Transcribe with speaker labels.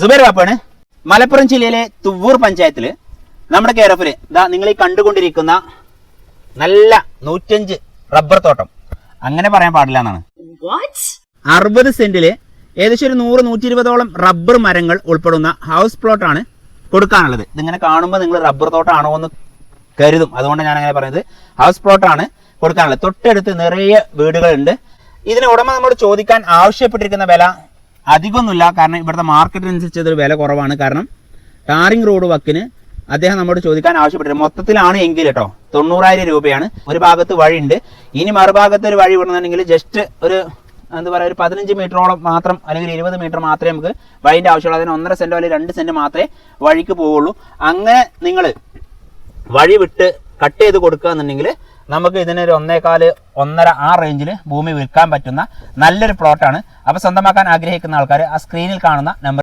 Speaker 1: സുബൈർ ബാപ്പാണ് മലപ്പുറം ജില്ലയിലെ തുവ്വൂർ പഞ്ചായത്തിൽ നമ്മുടെ കേരഫിൽ ഇതാ നിങ്ങൾ ഈ കണ്ടുകൊണ്ടിരിക്കുന്ന നല്ല നൂറ്റഞ്ച് റബ്ബർ തോട്ടം. അങ്ങനെ പറയാൻ പാടില്ല എന്നാണ്? അറുപത് സെന്റിൽ ഏകദേശം ഒരു നൂറ് നൂറ്റി ഇരുപതോളം റബ്ബർ മരങ്ങൾ ഉൾപ്പെടുന്ന ഹൗസ് പ്ലോട്ട് ആണ് കൊടുക്കാനുള്ളത്. ഇതിങ്ങനെ കാണുമ്പോൾ നിങ്ങൾ റബ്ബർ തോട്ടമാണോ എന്ന് കരുതും. അതുകൊണ്ട് ഞാൻ അങ്ങനെ പറയുന്നത്. ഹൗസ് പ്ലോട്ട് ആണ് കൊടുക്കാനുള്ളത്. തൊട്ടടുത്ത് നിറയെ വീടുകളുണ്ട്. ഇതിന് ഉടമ നമ്മോട് ചോദിക്കാൻ ആവശ്യപ്പെട്ടിരിക്കുന്ന വില അധികമൊന്നുമില്ല. കാരണം ഇവിടുത്തെ മാർക്കറ്റിനനുസരിച്ച് ഇതൊരു വില കുറവാണ്. കാരണം ടാറിംഗ് റോഡ് വക്കിന് അദ്ദേഹം നമ്മോട് ചോദിക്കാൻ ആവശ്യപ്പെട്ടു മൊത്തത്തിലാണ് എങ്കിൽ കേട്ടോ തൊണ്ണൂറായിരം രൂപയാണ്. ഒരു ഭാഗത്ത് വഴിയുണ്ട്. ഇനി മറുഭാഗത്ത് ഒരു വഴി വിടണമെങ്കിൽ ജസ്റ്റ് ഒരു എന്താ പറയുക ഒരു പതിനഞ്ച് മീറ്ററോളം മാത്രം അല്ലെങ്കിൽ ഇരുപത് മീറ്റർ മാത്രമേ നമുക്ക് വഴിന്റെ ആവശ്യമുള്ളൂ. അതിന് ഒന്നര സെന്റോ അല്ലെങ്കിൽ രണ്ട് സെന്റ് മാത്രമേ വഴിക്ക് പോവുള്ളൂ. അങ്ങനെ നിങ്ങൾ വഴി വിട്ട് കട്ട് ചെയ്ത് കൊടുക്കുക എന്നുണ്ടെങ്കിൽ നമുക്ക് ഇതിനൊരു ഒന്നേകാൽ ഒന്നര ആ റേഞ്ചിൽ ഭൂമി വിൽക്കാൻ പറ്റുന്ന നല്ലൊരു പ്ലോട്ടാണ് അപ്പോൾ സ്വന്തമാക്കാൻ ആഗ്രഹിക്കുന്ന ആൾക്കാർ ആ സ്ക്രീനിൽ കാണുന്ന നമ്പർ